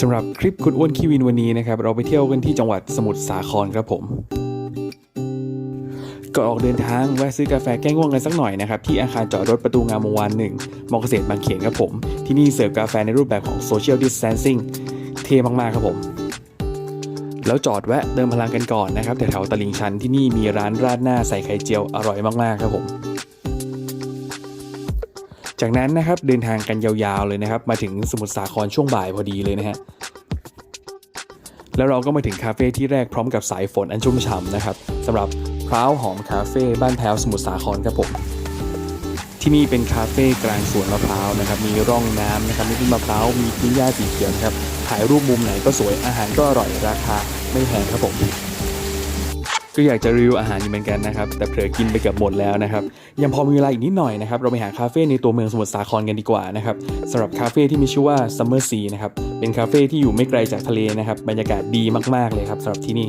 สำหรับคลิปคุณอ้วนคีวินวันนี้นะครับ เราไปเที่ยวกันที่จังหวัดสมุทรสาครครับผมก่อนออกเดินทางแวะซื้อกาแฟแก้ง่วงกันสักหน่อยนะครับ ที่อาคารจอดรถประตูงามวงวานหนึ่งมอเกษตรบางเขนครับผม ที่นี่เสิร์ฟกาแฟในรูปแบบของ Social Distancing เท่มาก ๆ ครับผม แล้วจอดแวะเติมพลังกันก่อนนะครับแถวๆตลิ่งชันที่นี่มีร้านราดหน้าใส่ไข่เจียวอร่อยมาก ๆ ครับผม จากนั้นนะครับเดินทางกันยาวๆเลยนะครับ มาถึงสมุทรสาครช่วงบ่ายพอดีเลยนะฮะแล้วเราก็มาถึงคาเฟ่ที่แรกพร้อมกับสายฝนอันชุ่มฉ่ำนะครับสำหรับพร้าวหอมคาเฟ่บ้านแพ้วสมุทรสาครครับผมที่นี่เป็นคาเฟ่กลางสวนมะพร้าวนะครับมีร่องน้ำนะครับมีต้นมะพร้าวมีพื้นหญ้าสีเขียวนะครับถ่ายรูปมุมไหนก็สวยอาหารก็อร่อยราคาไม่แพงครับผม ก็อยากจะรีวิวอาหารอยู่เหมือนกันนะครับ แต่เผลอกินไปเกือบหมดแล้วนะครับ ยังพอมีเวลาอีกนิดหน่อยนะครับ เราไปหาคาเฟ่ในตัวเมืองสมุทรสาครกันดีกว่านะครับสำหรับคาเฟ่ที่มีชื่อว่า Summer Sea นะครับ เป็นคาเฟ่ที่อยู่ไม่ไกลจากทะเลนะครับ บรรยากาศดีมากๆเลยครับสำหรับที่นี่